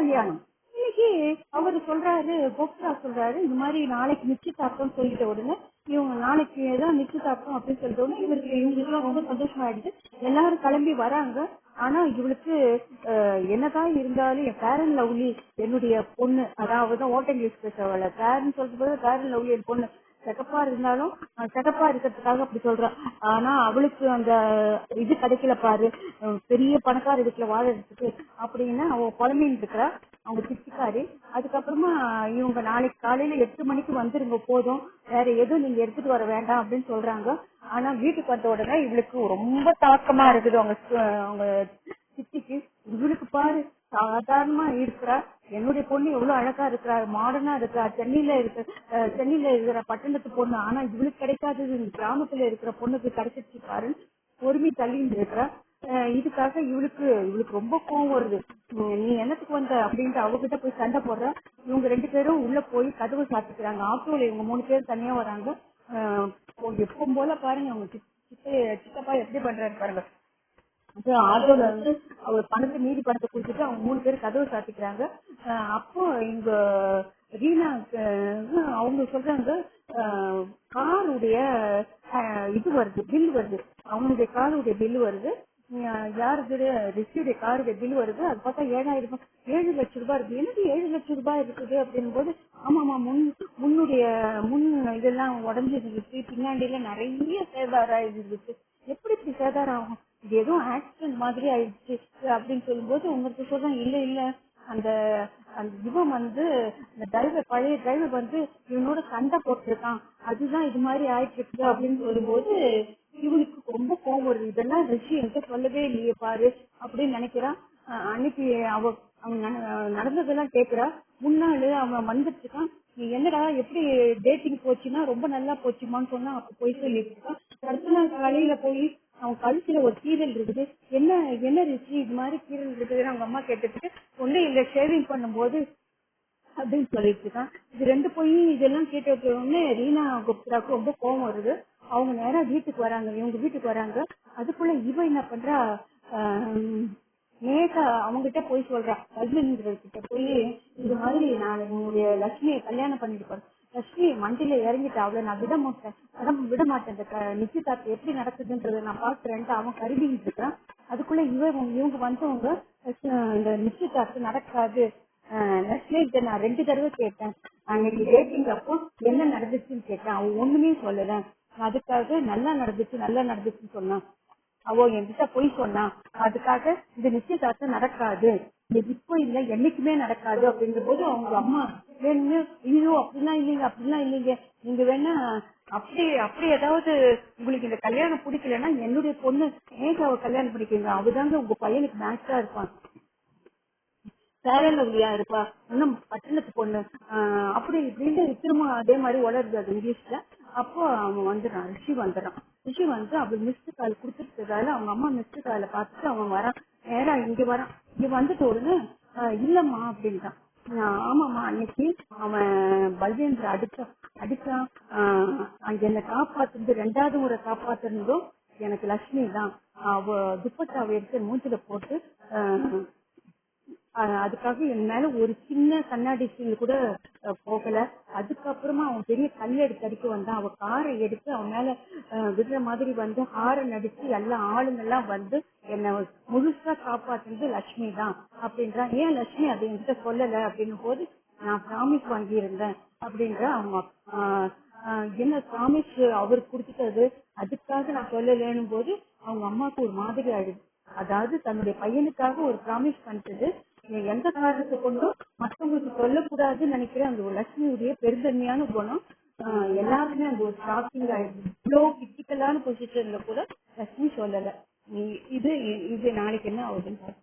கல்யாணம். இன்னைக்கு அவரு சொல்றாரு கோப்ரா சொல்றாரு இந்த மாதிரி நாளைக்கு நிச்சயதார்த்தம் சொல்லிட்ட உடனே இவங்க நாளைக்கு தான் நிச்சயதார்த்தம் அப்படின்னு சொல்லிட்ட உடனே இவருக்கு இவங்களுக்கு ரொம்ப ரொம்ப சந்தோஷமாயிடுது. எல்லாரும் கிளம்பி வராங்க. ஆனா இவளுக்கு என்னதான் இருந்தாலும் என் பேரன் லவ்லி என்னுடைய பொண்ணு அதாவது ஓட்டம் யூஸ் பேசுறவள. பேரன் சொல்றது பேரன் லவ்லி என் பொண்ணு. செகப்பா இருந்தாலும் அஹ், செகப்பா இருக்கிறதுக்காக அப்படி சொல்றா ஆனா அவளுக்கு அந்த இது கிடைக்கல பாரு. அஹ், பெரிய பணக்கார வீட்டுல வாழறதுக்கு அப்படின்னு அவ குழந்தைன்னு இருக்கிறா. அவங்க சிச்சிக்காரு அதுக்கப்புறமா இவங்க நாளைக்கு காலையில எட்டு மணிக்கு வந்துருங்க போதும். வேற எதுவும் நீங்க எடுத்துட்டு வர வேண்டாம் அப்படின்னு சொல்றாங்க. ஆனா வீட்டுக்கு வந்த உடனே இவளுக்கு ரொம்ப தாக்கமா இருக்குது. அவங்க அவங்க சித்திக்கு. இவளுக்கு பாரு சாதாரணமா இருக்கிறா என்னுடைய பொண்ணு எவ்வளவு அழகா இருக்கிறா மாடர்னா இருக்கிறா சென்னையில இருக்க சென்னையில இருக்கிற பட்டணத்து பொண்ணு ஆனா இவளுக்கு கிடைக்காதது கிராமத்துல இருக்கிற பொண்ணுக்கு கிடைச்சிருச்சு பாரு பொறுமை தள்ளிட்டு இருக்கிறா. அஹ், இதுக்காக இவளுக்கு இவளுக்கு ரொம்ப கோவம் வருது. நீ என்னத்துக்கு வந்த அப்படின்ட்டு அவகிட்ட போய் சண்டை போடுற. இவங்க ரெண்டு பேரும் உள்ள போய் கதவு சாத்திக்கிறாங்க. ஆட்டோல இவங்க மூணு பேரும் தனியா வராங்க. அஹ், எப்பவும் போல பாருங்க அவங்க சித்த- சித்தப்பா எப்படி பண்றாரு பாருங்க. அது ஆட்டோல வந்து அவர் பணத்தை மீதி பணத்தை கொடுத்துட்டு அவங்க மூணு பேர் கதவு சாத்திக்கிறாங்க. அப்போ இங்க ரீனா அவங்க சொல்றாங்க காருடைய இது வருது பில் வருது. அவங்களுடைய காருடைய பில் வருது. யாருடைய ரிஷியுடைய காருடைய பில் வருது. அது பார்த்தா ஏழாயிரம் ஏழு லட்சம் ரூபாய் இருக்கு. எனக்கு ஏழு லட்சம் ரூபாய் இருக்குது அப்படின் போது ஆமாமா முன் முன்னுடைய முன் இதெல்லாம் உடஞ்சிருந்துச்சு. பின்னாடியில நிறைய சேதாரம் இருந்துச்சு எப்படி இப்படி சேதாரம் ஆகும்? இது ஏதோ ஆக்சிடென்ட் மாதிரி ஆயிடுச்சு அப்படின்னு சொல்லும்போது உங்களுக்கு சொல்றேன் இல்ல இல்ல. அந்த அந்த இவன் வந்து அந்த டிரைவர் பழைய டிரைவர் வந்து இவனோட சண்டை போட்டிருக்கான். அதுதான் இது மாதிரி ஆயிட்டு இருக்கு அப்படின்னு சொல்லும்போது இவனுக்கு ரொம்ப கோவம் வருது. இதெல்லாம் ரிஷி என்கிட்ட சொல்லவே இல்லையே பாரு அப்படின்னு நினைக்கிறான். அன்னைக்கு அவ அவன் நடந்ததெல்லாம் கேக்குறா. முன்னாள் அவன் வந்துட்டு இருக்கான் நீ என்னடா எப்படி டேட்டிங் போச்சுன்னா ரொம்ப நல்லா போச்சுமான்னு சொன்னா அப்ப போய் சொல்லிட்டு இருக்கான். அடுத்த நாள் காலையில போய் அவங்க கழுத்துல ஒரு கீரல் இருக்குது. என்ன என்ன ரிஷி இது மாதிரி கீரல் இருக்குதுன்னு அவங்க அம்மா கேட்டுட்டு ஒண்ணு இல்ல ஷேவிங் பண்ணும்போது அப்படின்னு சொல்லிட்டு இருக்கான் இது ரெண்டு போய் இதெல்லாம் கேட்ட உடனே ரீனா குப்தாவுக்கு ரொம்ப கோவம் வருது. அவங்க நேரா வீட்டுக்கு வராங்க இவங்க வீட்டுக்கு வராங்க. அதுக்குள்ள இவ என்ன பண்றா? ஆஹ், நேக்கா அவங்ககிட்ட போய் சொல்றா. கல்விங்கிறவர் கிட்ட போய் இது மாதிரி நான் உங்களுடைய லட்சுமியை கல்யாணம் பண்ணிட்டு போறேன். லட்சுமி வண்டியில இறங்கிட்டு அவளை நான் விட மாட்டேன். விட- விட மாட்டேன் இந்த நிச்சயதார்த்தம் எப்படி நடக்குதுன்றத நான் பாக்குறேன்ட்டு அவன் கருதிட்டு இருக்கான். அதுக்குள்ள இவன் இவங்க வந்தவங்க இந்த நிச்சயதார்த்தம் நடக்காது. ஆஹ் நான் ரெண்டு தடவை கேட்டேன். அன்னைக்கு டேட்டிங் அப்போ என்ன நடந்துச்சுன்னு கேட்டேன். அவன் ஒண்ணுமே சொல்லல. அதுக்காக நல்லா நடந்துச்சு நல்லா நடந்துச்சுன்னு சொன்னான். அவ என்கிட்ட போய் சொன்னான். அதுக்காக இந்த நிச்சயதார்த்தம் நடக்காது. இப்போ இல்ல என்னைக்குமே நடக்காது அப்படிங்கிற போது அவங்க அம்மா வேணும்னு ஐயோ அப்படிலாம் இல்லைங்க அப்படிலாம் இல்லைங்க. நீங்க வேணா அப்படி அப்படி ஏதாவது உங்களுக்கு இந்த கல்யாணம் பிடிக்கலன்னா என்னுடைய பொண்ணு மேகாவை கல்யாணம் பண்ணிக்கோங்க அதுதாங்க உங்க பையனுக்கு மேட்சா இருப்பான் சேரலவியா இருப்பா. இன்னும் பட்டணத்து பொண்ணு. ஆஹ் அப்படி இப்படின்னு திரும்ப அதே மாதிரி வளருது அது இங்கிலீஷ்ல. அப்போ அவன் வந்துடுறான் ரிஷி வந்துடுறான். ரிஷி வந்து அவள் மிஸ்டு கால் கொடுத்துருக்கதால அவங்க அம்மா மிஸ்டு காலை பார்த்துட்டு அவன் வரான். நேரா இங்க வரான். இங்க வந்துட்டு உடனே ஆஹ் இல்லம்மா அப்படின்ட்டான். ஆஹ் அன்னைக்கு அவன் பல்வேந்திர அடிச்சான் அடிச்சான் ஆஹ் அங்க காப்பாத்துறது ரெண்டாவது முறை காப்பாத்துறதும் எனக்கு லட்சுமி தான். அவ துப்பட்டாவை எடுத்து மூஞ்சில போட்டு ஆஹ் அதுக்காக என் மேல ஒரு சின்ன கண்ணாடி சீல் கூட போகல. அதுக்கப்புறமா அவன் பெரிய கல் எடுத்து அடிக்க வந்தான். அவன் காரை எடுத்து அவன் மேல விடுற மாதிரி வந்து ஹாரன் அடிச்சு எல்லா ஆளுங்க எல்லாம் வந்து என்னை முழுசா காப்பாத்துனது லட்சுமி தான் அப்படின்றான் ஏன் லட்சுமி அதை என்கிட்ட சொல்லல அப்படின்னும் போது நான் ப்ராமிஸ் வாங்கியிருந்தேன் அப்படின்ற அவங்க ஆஹ், ஆஹ், என்ன ப்ராமிஸ் அவர் கொடுத்துட்டது அதுக்காக நான் சொல்லலைன்னும் போது அவங்க அம்மாவுக்கு ஒரு மாதிரி ஆயிடுது. அதாவது தன்னுடைய பையனுக்காக ஒரு ப்ராமிஸ் பண்ணிட்டது எந்த காரணத்தை கொண்டும் மற்றவங்களுக்கு சொல்லக்கூடாதுன்னு நினைக்கிறேன் அந்த ஒரு லட்சுமியுடைய பெருந்தன்மையான குணம் எல்லாருமே அந்த ஒரு ஷாக்கிங் ஆயிடுது. இவ்வளோ கிரிட்டிக்கலான பொசிஷன்ல கூட லட்சுமி சொல்லலை. இது நாளைக்கு என்ன ஆகுதுன்னு பார்ப்போம்.